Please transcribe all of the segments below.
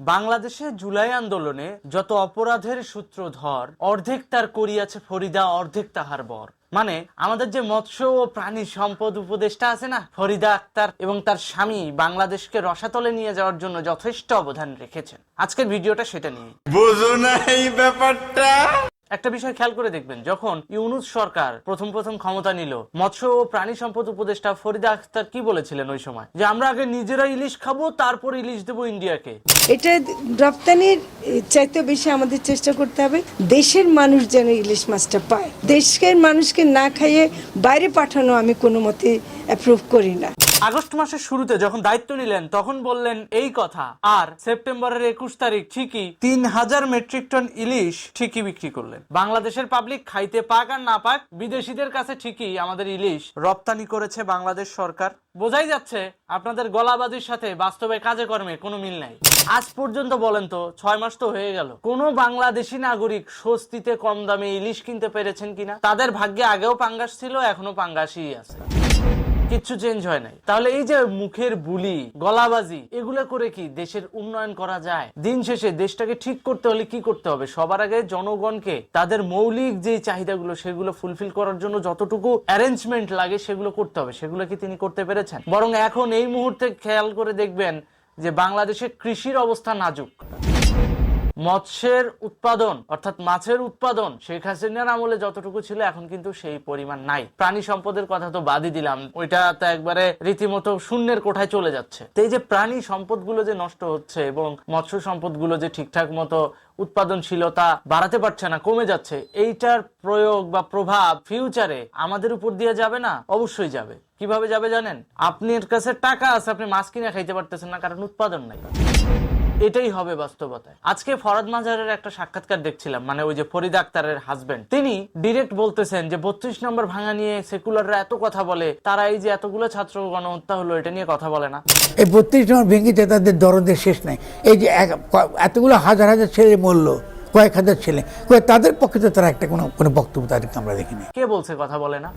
বাংলাদেশে জুলাই আন্দোলনে যত অপরাধের সূত্রধর অর্ধেক তার করিয়াছে ফরিদা, অর্ধেক তাহার বর। মানে আমাদের যে মৎস্য ও প্রাণী সম্পদ উপদেষ্টা আছে না, ফরিদা আক্তার এবং তার স্বামী বাংলাদেশকে রসাতলে নিয়ে যাওয়ার জন্য যথেষ্ট অবদান রেখেছেন। আজকের ভিডিওটা সেটা নিয়ে। বোঝো না এই ব্যাপারটা। একটা বিষয় খেয়াল করে দেখবেন, যখন ইউনুস সরকার প্রথম প্রথম ক্ষমতা নিল, মৎস্য ও প্রাণী সম্পদ উপদেষ্টা ফরিদা আখতার কি বলেছিলেন ওই সময়? যে আমরা আগে নিজেরা ইলিশ খাব, তারপর ইলিশ দেবো ইন্ডিয়াকে। এটা রপ্তানির চাইতে বেশি আমাদের চেষ্টা করতে হবে, দেশের মানুষ যেন ইলিশ মাছটা পায়। দেশের মানুষকে না খাইয়ে বাইরে পাঠানো আমি কোনো মতে অ্যাপ্রুভ করি না। আগস্ট মাসের শুরুতে যখন দায়িত্ব নিলেন, তখন বললেন, এই কথা, আর সেপ্টেম্বরের একুশ তারিখ ঠিকই তিন হাজার মেট্রিক টন ইলিশ ঠিকই বিক্রি করলেন। বাংলাদেশের পাবলিক খাইতে পাক আর না পাক, বিদেশিদের কাছে ঠিকই আমাদের ইলিশ রপ্তানি করেছে বাংলাদেশ সরকার। বোঝাই যাচ্ছে, আপনাদের গলাবাজির সাথে বাস্তবে কাজে কর্মে কোনো মিল নাই। আজ পর্যন্ত বলেন তো, ছয় মাস তো হয়ে গেল। কোন বাংলাদেশি নাগরিক স্বস্তিতে কম দামে ইলিশ কিনতে পেরেছেন কিনা? তাদের ভাগ্যে আগেও পাঙ্গাস ছিল এখনও পাঙ্গাসই আছে। কিচ্ছু চেঞ্জ হয় নাই। তাহলে এই যে মুখের বুলি, গলাবাজি, এগুলো করে কি দেশের উন্নয়ন করা যায়? দিন শেষে দেশটাকে ঠিক করতে হলে কি করতে হবে? সবার আগে জনগণকে তাদের মৌলিক যে চাহিদাগুলো, সেগুলো ফুলফিল করার জন্য যতটুকু অ্যারেঞ্জমেন্ট লাগে, সেগুলো করতে হবে। সেগুলো কি তিনি করতে পেরেছেন? বরং এখন এই মুহূর্তে খেয়াল করে দেখবেন যে বাংলাদেশে কৃষির অবস্থা নাজুক। মৎস্যের উৎপাদন, অর্থাৎ মাছের উৎপাদন শেখ হাসিনার আমলে যতটুকু ছিল, এখন কিন্তু সেই পরিমাণ নাই। প্রাণী সম্পদের কথা তো বাদই দিলাম। ওইটা তো একবারে রীতিমতো শূন্যের কোঠায় চলে যাচ্ছে। তো এই যে প্রাণী সম্পদগুলো যে নষ্ট হচ্ছে এবং মৎস্য সম্পদগুলো যে ঠিকঠাক মতো উৎপাদনশীলতা বাড়াতে পারছে না, কমে যাচ্ছে, এইটার প্রয়োগ বা প্রভাব ফিউচারে আমাদের উপর দিয়ে যাবে না? অবশ্যই যাবে। কীভাবে যাবে জানেন? আপনার কাছে টাকা আছে, আপনি মাছ কিনে খাইতে পারতেছেন না, কারণ উৎপাদন নাই। এটাই হবে বাস্তবতায়। আজকে ফরাদ মাজারের একটা সাক্ষাৎকার দেখছিলাম মানে ওই যে ফরিদ আক্তারের হাজবেন্ড তিনি ডিরেক্ট বলতেছেন যে বত্রিশ নম্বর ভাঙা নিয়ে সেকুলাররা এত কথা বলে তারা এই যে এতগুলো ছাত্র গণহত্যা হলো এটা নিয়ে কথা বলে না। এই বত্রিশ নম্বর ভেঙেছে তাদের দরদের শেষ নাই। এই যে এতগুলো হাজার হাজার ছেলে মরলো কয়েক হাজার ছেলে তাদের পক্ষে তো তারা একটা কোনো কোনো বক্তব্য তাদেরকে আমরা দেখিনি। কে বলছে কথা বলে না?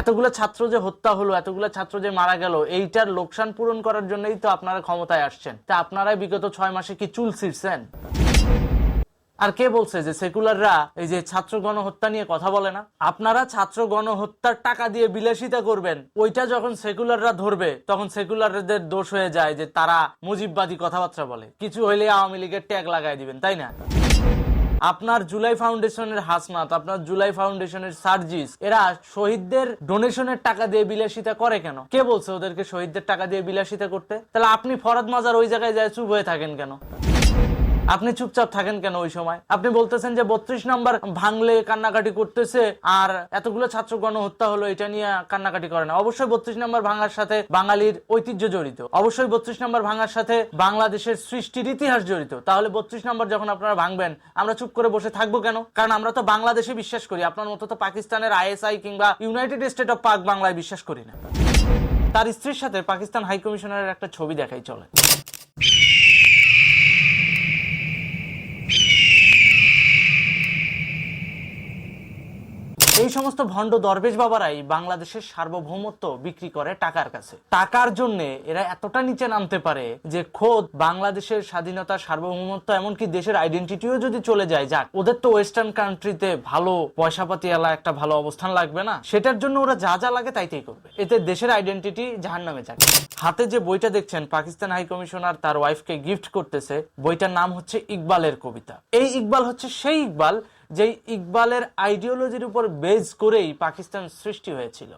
এতগুলো ছাত্র যে হত্যা হলো, এতগুলো ছাত্র যে মারা গেল, এইটার লোকসান পূরণ করার জন্যই তো আপনারা ক্ষমতায় আসছেন। তা আপনারাই বিগত ছয় মাসে কি চুল ছিঁড়ছেন? আর কে বলছে যে সেকুলাররা এই যে ছাত্র গণহত্যা নিয়ে কথা বলে না? আপনারা ছাত্র গণহত্যার টাকা দিয়ে বিলাসিতা করবেন। ওইটা যখন সেকুলাররা ধরবে, তখন সেকুলারদের দোষ হয়ে যায় যে তারা মুজিববাদী কথাবার্তা বলে। কিছু হইলে আওয়ামী লীগের ট্যাগ লাগাই দিবেন, তাই না? আপনার জুলাই ফাউন্ডেশনের হাসনাত, আপনার জুলাই ফাউন্ডেশনের সার্জিস, এরা শহীদদের ডোনেশনের টাকা দিয়ে বিলাসিতা করে কেন? কে বলছে ওদেরকে শহীদদের টাকা দিয়ে বিলাসিতা করতে? তাহলে আপনি ফরাদ মাজার ওই জায়গায় যায় চুপ হয়ে থাকেন কেন? আপনি চুপচাপ থাকেন কেন ওই সময়? আপনি বলতেছেন যে বত্রিশ নাম্বার ভাঙলে কান্নাকাটি করতেছে আর এতগুলো ছাত্র গণহত্যা হলো, এটা নিয়ে কান্নাকাটি করে না। অবশ্যই বত্রিশ নাম্বার ভাঙার সাথে বাঙালির ঐতিহ্য জড়িত। অবশ্যই বত্রিশ নাম্বার ভাঙার সাথে বাংলাদেশের সৃষ্টির ইতিহাস জড়িত। তাহলে বত্রিশ নাম্বার যখন আপনারা ভাঙবেন, আমরা চুপ করে বসে থাকব কেন? কারণ আমরা তো বাংলাদেশে বিশ্বাস করি, আপনার মতো তো পাকিস্তানের আইএসআই কিংবা ইউনাইটেড স্টেট অফ পাক বাংলায় বিশ্বাস করি না। তার স্ত্রীর সাথে পাকিস্তান হাই কমিশনারের একটা ছবি দেখাই চলে এই সমস্ত ভণ্ড দরবেশ বাবারাই বাংলাদেশের সার্বভৌমত্ব বিক্রি করে টাকার কাছে। টাকার জন্য এরা এতটা নিচে নামতে পারে যে খোদ বাংলাদেশের স্বাধীনতা, সার্বভৌমত্ব, এমনকি দেশের আইডেন্টিটিও যদি চলে যায়, যাক, ওদের তো ওয়েস্টার্ন কান্ট্রিতে ভালো পয়সাপাতি এলা একটা ভালো অবস্থান লাগবে না। সেটার জন্য ওরা যা যা লাগে তাই তাই করবে। এতে দেশের আইডেন্টিটি জাহান নামে যাক হাতে যে বইটা দেখছেন, পাকিস্তান হাই কমিশনার তার ওয়াইফকে গিফট করতেছে, বইটার নাম হচ্ছে ইকবালের কবিতা। এই ইকবাল হচ্ছে সেই ইকবাল যেই ইকবালের আইডিওলজির উপর বেজ করেই পাকিস্তান সৃষ্টি হয়েছিল।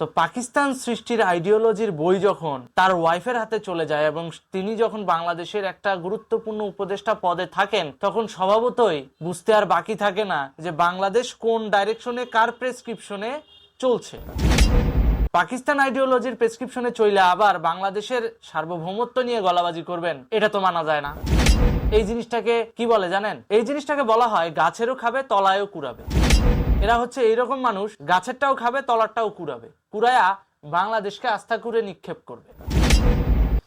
তো পাকিস্তান সৃষ্টির আইডিওলজির বই যখন তার ওয়াইফের হাতে চলে যায় এবং তিনি যখন বাংলাদেশের একটা গুরুত্বপূর্ণ উপদেষ্টা পদে থাকেন, তখন স্বভাবতই বুঝতে আর বাকি থাকে না যে বাংলাদেশ কোন ডাইরেকশনে কার প্রেসক্রিপশনে চলছে। পাকিস্তান আইডিওলজির প্রেসক্রিপশনে চইলে আবার বাংলাদেশের সার্বভৌমত্ব নিয়ে গলাবাজি করবেন, এটা তো মানা যায় না। এই জিনিসটাকে কি বলে জানেন? এই জিনিসটাকে বলা হয় গাছেরও খাবে, তলায়ও কুড়াবে। এরা হচ্ছে এইরকম মানুষ, গাছেরটাও খাবে, তলারটাও কুড়াবে। কুড়ায়া বাংলাদেশকে আস্থা করে নিক্ষেপ করবে।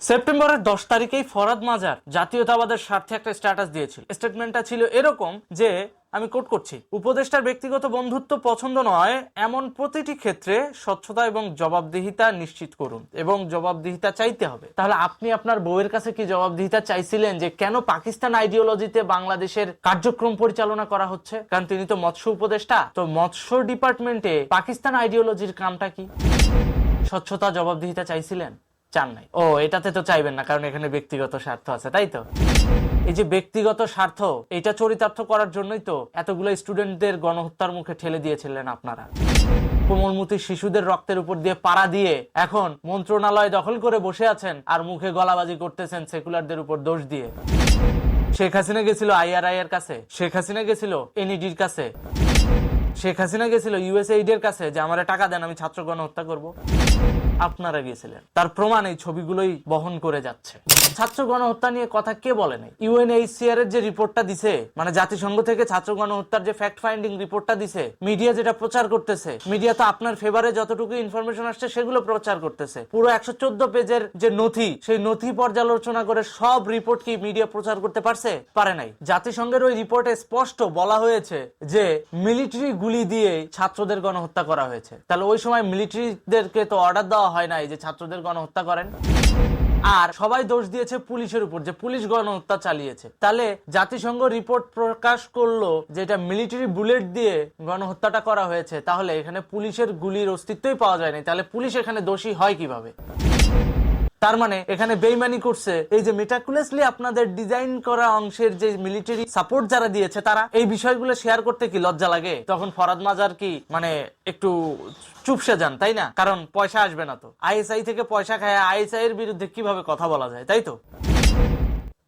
সেপ্টেম্বরের দশ তারিখেই ফরাদ মাজার জাতীয়তাবাদের স্বার্থে একটা স্ট্যাটাস দিয়েছিল। স্টেটমেন্টটা ছিল এরকম যে আমি কোট করছি, উপদেষ্টার ব্যক্তিগত বন্ধুত্ব পছন্দ নয়, এমন প্রতিটি ক্ষেত্রে স্বচ্ছতা এবং জবাবদিহিতা নিশ্চিত করুন এবং জবাবদিহিতা চাইতে হবে। তাহলে আপনি আপনার বউয়ের কাছে কি জবাবদিহিতা চাইছিলেন যে কেন পাকিস্তান আইডিওলজিতে বাংলাদেশের কার্যক্রম পরিচালনা করা হচ্ছে? কারণ তিনি তো মৎস্য উপদেষ্টা। তো মৎস্য ডিপার্টমেন্টে পাকিস্তান আইডিওলজির কামটা কি? স্বচ্ছতা, জবাবদিহিতা চাইছিলেন? চান নাই। ও, এটাতে তো চাইবেন না, কারণ এখানে ব্যক্তিগত স্বার্থ আছে, তাই তো? এই যে ব্যক্তিগত স্বার্থ, এটা চরিতার্থ করার জন্যই তো এতগুলো স্টুডেন্টদের গণহত্যার মুখে ঠেলে দিয়েছিলেন আপনারা। কোমলমতি শিশুদের রক্তের উপর দিয়ে পাড়া দিয়ে এখন মন্ত্রণালয় দখল করে বসে আছেন আর মুখে গলাবাজি করতেছেন সেকুলারদের উপর দোষ দিয়ে। শেখ হাসিনা গেছিল আইআরআই এর কাছে, শেখ হাসিনা গেছিল এনইডির কাছে। শেখ হাসিনা গেছিল ইউএসএইড এর কাছে যে, আমার টাকা দেন, আমি ছাত্র গণহত্যা করব। আপনারা গিয়েছিলেন তার প্রমাণ এই ছবিগুলোই বহন করে যাচ্ছে। ছাত্র গণহত্যা নিয়ে কথা কে বলে নাই? ইউএনএইচসিআর এর যে রিপোর্টটা দিছে মানে জাতিসংঘ থেকে ছাত্র গণহত্যার যে ফ্যাক্ট ফাইন্ডিং রিপোর্টটা দিছে, মিডিয়া যেটা প্রচার করতেছে, মিডিয়া তো আপনার ফেভারে যতটুকু ইনফরমেশন আসছে সেগুলো প্রচার করতেছে। পুরো একশো চোদ্দ পেজের যে নথি, সেই নথি পর্যালোচনা করে সব রিপোর্ট কি মিডিয়া প্রচার করতে পারছে? পারে নাই। জাতিসংঘের ওই রিপোর্টে স্পষ্ট বলা হয়েছে যে, মিলিটারি গুলি দিয়ে ছাত্রদের গণহত্যা করা হয়েছে। তাহলে ওই সময় মিলিটারিদেরকে তো অর্ডার দেওয়া হয় নাই যে ছাত্রদের গণহত্যা করেন। আর সবাই দোষ দিয়েছে পুলিশের উপর যে পুলিশ গণহত্যা চালিয়েছে। তাহলে জাতিসংঘ রিপোর্ট প্রকাশ করল যে এটা মিলিটারি বুলেট দিয়ে গণহত্যাটা করা হয়েছে, তাহলে এখানে পুলিশের গুলির অস্তিত্বই পাওয়া যায়নি। তাহলে পুলিশ এখানে দোষী হয় কীভাবে? তার মানে এখানে বেইমানি করছে। এই যে মেটাকুলেসলি আপনাদের ডিজাইন করা অংশের যে মিলিটারি সাপোর্ট যারা দিয়েছে, তারা এই বিষয়গুলো শেয়ার করতে কি লজ্জা লাগে? তখন ফরাদ মাজার কি মানে একটু চুপসে যান, তাই না? কারণ পয়সা আসবে না তো। আইএসআই থেকে পয়সা খায়, আইএসআই এর বিরুদ্ধে কীভাবে কথা বলা যায়, তাই তো?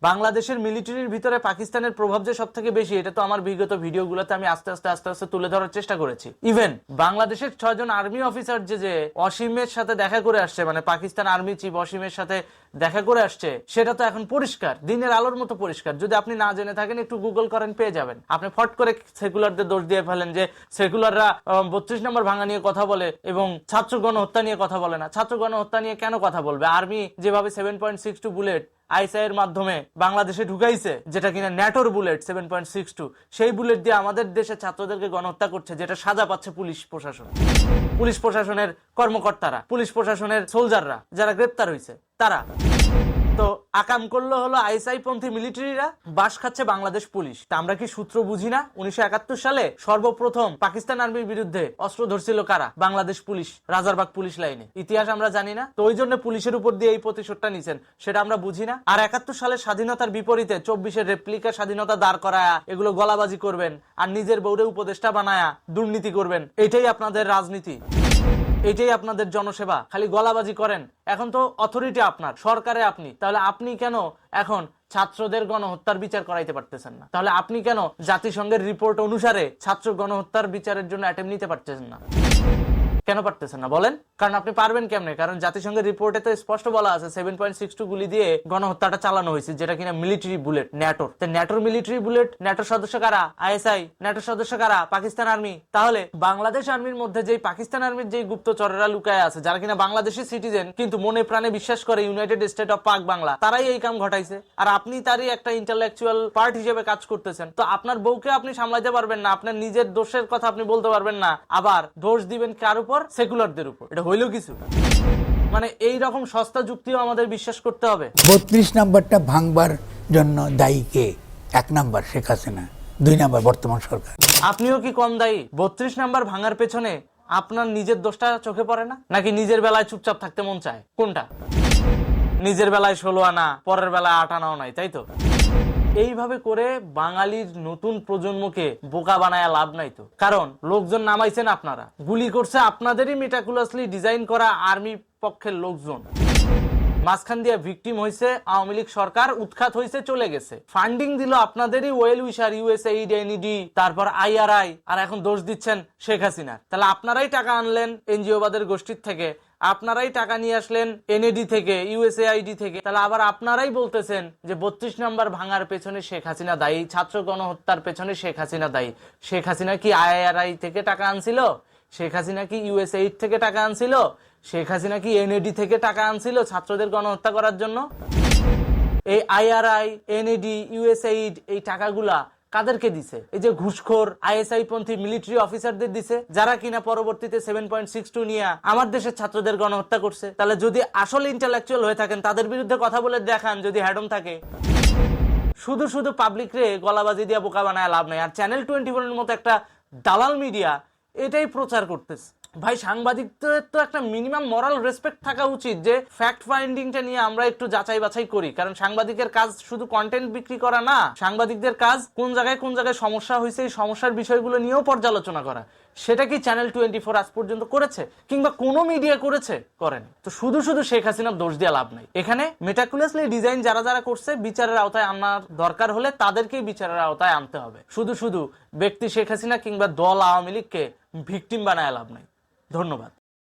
বাংলাদেশের মিলিটারির ভিতরে পাকিস্তানের প্রভাব যে সব থেকে বেশি, এটা তো আমার বিগত ভিডিওগুলোতে আমি আস্তে আস্তে আস্তে আস্তে তুলে ধরার চেষ্টা করেছি। ইভেন বাংলাদেশের ছয়জন আর্মি অফিসার যে যে অসীমের সাথে দেখা করে আসছে মানে পাকিস্তান আর্মি চিফ অসীমের সাথে দেখা করে আসছে, সেটা তো এখন পরিষ্কার, দিনের আলোর মতো পরিষ্কার। যদি আপনি না জেনে থাকেন, একটু গুগল করেন, পেয়ে যাবেন। আপনি ফট করে সেকুলারদের দোষ দিয়ে ফেলেন যে সেকুলাররা বত্রিশ নম্বর ভাঙা নিয়ে কথা বলে এবং ছাত্র গণহত্যা নিয়ে কথা বলে না। ছাত্র গণহত্যা নিয়ে কেন কথা বলবে? আর্মি যেভাবে seven point six two bullet এর মাধ্যমে বাংলাদেশে ঢুকাইছে, যেটা কিনা ন্যাটোর bullet seven point six two সেই বুলেট দিয়ে আমাদের দেশে ছাত্রদেরকে গণহত্যা করছে, যেটা সাজা পাচ্ছে পুলিশ প্রশাসন। পুলিশ প্রশাসনের কর্মকর্তারা, পুলিশ প্রশাসনের সোলজাররা যারা গ্রেপ্তার হয়েছে তারা তো আকাম করল হলো আইএসআই পন্থী মিলিটারিরা। বাস খাচ্ছে বাংলাদেশ পুলিশ। তা আমরা কি সূত্র বুঝি না? উনিশশো সালে সর্বপ্রথম পাকিস্তান আর্মির বিরুদ্ধে অস্ত্র ধরছিল কারা? বাংলাদেশ পুলিশ, রাজারবাগ পুলিশ লাইনে। ইতিহাস আমরা জানি না। তো ওই জন্য পুলিশের উপর দিয়ে এই প্রতিশোধটা নিছেন। সেটা আমরা বুঝি না। আর একাত্তর সালে স্বাধীনতার বিপরীতে চব্বিশের রেপ্লিকা স্বাধীনতা দাঁড় করায়া এগুলো গলাবাজি করবেন আর নিজের বউরে উপদেষ্টা বানায়া দুর্নীতি করবেন। এটাই আপনাদের রাজনীতি। এটাই আপনাদের জনসেবা। খালি গলাবাজি করেন। এখন তো অথরিটি আপনার, সরকারে আপনি। তাহলে আপনি কেন এখন ছাত্রদের গণহত্যার বিচার করাইতে পারতেছেন না? তাহলে আপনি কেন জাতিসংঘের রিপোর্ট অনুসারে ছাত্র গণহত্যার বিচারের জন্য অ্যাটেম্প নিতে পারতেছেন না? কেন পারতেছেন না? বলেন। কারণ আপনি পারবেন কেমনে? কারণ জাতিসংঘের রিপোর্টে তো স্পষ্ট বলা আছে সেভেন পয়েন্ট সিক্স টু গুলি দিয়ে গণহত্যাটা চালানো হয়েছে, যেটা কিনা মিলিটারি বুলেট ন্যাটোর তো ন্যাটোর মিলিটারি বুলেট ন্যাটোর সদস্য কারা? আইএসআই ন্যাটোর সদস্য কারা? পাকিস্তান আর্মি তাহলে বাংলাদেশ আর্মির মধ্যে যেই পাকিস্তান আর্মির যেই গুপ্তচরেরা লুকায় আছে, যারা কিনা বাংলাদেশের সিটিজেন কিন্তু মনে প্রাণে বিশ্বাস করে ইউনাইটেড স্টেট অফ পাক বাংলা তারাই এই কাম ঘটাইছে। আর আপনি তারই একটা ইন্টালেকচুয়াল পার্ট হিসেবে কাজ করতেছেন। তো আপনার বউকে আপনি সামলাতে পারবেন না, আপনার নিজের দোষের কথা আপনি বলতে পারবেন না। আবার দোষ দিবেন কার উপর সেকুলারদের উপর। এটা হইল কিছু মানে এই রকম সস্তা যুক্তিও আমাদের বিশ্বাস করতে হবে। বত্রিশ নাম্বারটা ভাঙবার জন্য দায়ী কে? এক নাম্বার শেখ হাসিনা। দুই নাম্বার বর্তমান সরকার। আপনিও কি কম দায়ী? বত্রিশ নাম্বার ভাঙার পেছনে আপনার নিজের দোষটা চোখে পড়ে না? নাকি নিজের বেলায় চুপচাপ থাকতে মন চায়? কোনটা? নিজের বেলায় ষোলো আনা পরের বেলায় আট আনাও নাই তাই তো? এইভাবে করে বাঙালির নতুন প্রজন্মকে বোকা বানায় লাভ নাই তো। কারণ লোকজন নামাইছেন আপনারা। গুলি করছে আপনাদেরই মেটাকুলাসলি ডিজাইন করা আর্মি পক্ষের লোকজন। মাঝখান দিয়ে ভিকটিম হয়েছে আওয়ামী লীগ সরকার উৎখাত হয়েছে চলে গেছে। ফান্ডিং দিল আপনাদেরই ওয়েল উইশার ইউএসএইড এনইডি তারপর আইআরআই আর এখন দোষ দিচ্ছেন শেখ হাসিনার। তাহলে আপনারাই টাকা আনলেন এনজিওবাদের গোষ্ঠীর থেকে আপনারাই টাকা নিয়ে আসলেন এনএডি থেকে ইউএসএআইডি থেকে। তাহলে আবার আপনারাই বলতেছেন যে বত্রিশ নাম্বার ভাঙার পেছনে শেখ হাসিনা দায়ী, ছাত্র গণহত্যার পেছনে শেখ হাসিনা দায়ী। শেখ হাসিনা কি আইআরআই থেকে টাকা আনছিল? শেখ হাসিনা কি ইউএসএইড থেকে টাকা আনছিল? শেখ হাসিনা কি এনএডি থেকে টাকা আনছিল ছাত্রদের গণহত্যা করার জন্য? এই আইআরআই এনএডি ইউএসএইড এই টাকাগুলা কাদেরকে দিছে? এই যে ঘুষখোর, আইএসআই পন্থী, মিলিটারি অফিসারদের দিছে, যারা কিনা পরবর্তীতে সেভেন পয়েন্ট সিক্স টু নিয়ে আমার দেশের ছাত্রদের গণহত্যা করছে। তাহলে যদি আসলে ইন্টালেকচুয়াল হয়ে থাকেন, তাদের বিরুদ্ধে কথা বলে দেখান যদি হ্যাডম থাকে। শুধু শুধু পাবলিক রে গলাবাজি দিয়ে বোকা বানায় লাভ নাই। আর চ্যানেল টোয়েন্টি ফোরের মতো একটা দালাল মিডিয়া এটাই প্রচার করতেছে। ভাই, সাংবাদিকদের তো একটা মিনিমাম মরাল রেসপেক্ট থাকা উচিত যে ফ্যাক্ট ফাইন্ডিংটা নিয়ে আমরা একটু যাচাই বাছাই করি। কারণ সাংবাদিকের কাজ শুধু কন্টেন্ট বিক্রি করা না, সাংবাদিকদের কাজ কোন জায়গায় কোন জায়গায় সমস্যা হয়েছে, এই সমস্যার বিষয়গুলো নিয়েও পর্যালোচনা করা। সেটা কি চ্যানেল টোয়েন্টি ফোর আজ পর্যন্ত করেছে কিংবা কোনো মিডিয়া করেছে? করেন। তো শুধু শুধু শেখ হাসিনার দোষ দিয়ে লাভ নাই। এখানে মেটাকুলাসলি ডিজাইন যারা যারা করছে, বিচারের আওতায় আনার দরকার হলে তাদেরকেই বিচারের আওতায় আনতে হবে। শুধু শুধু ব্যক্তি শেখ হাসিনা কিংবা দল আওয়ামী লীগকে ভিকটিম বানায় লাভ নাই। ধন্যবাদ।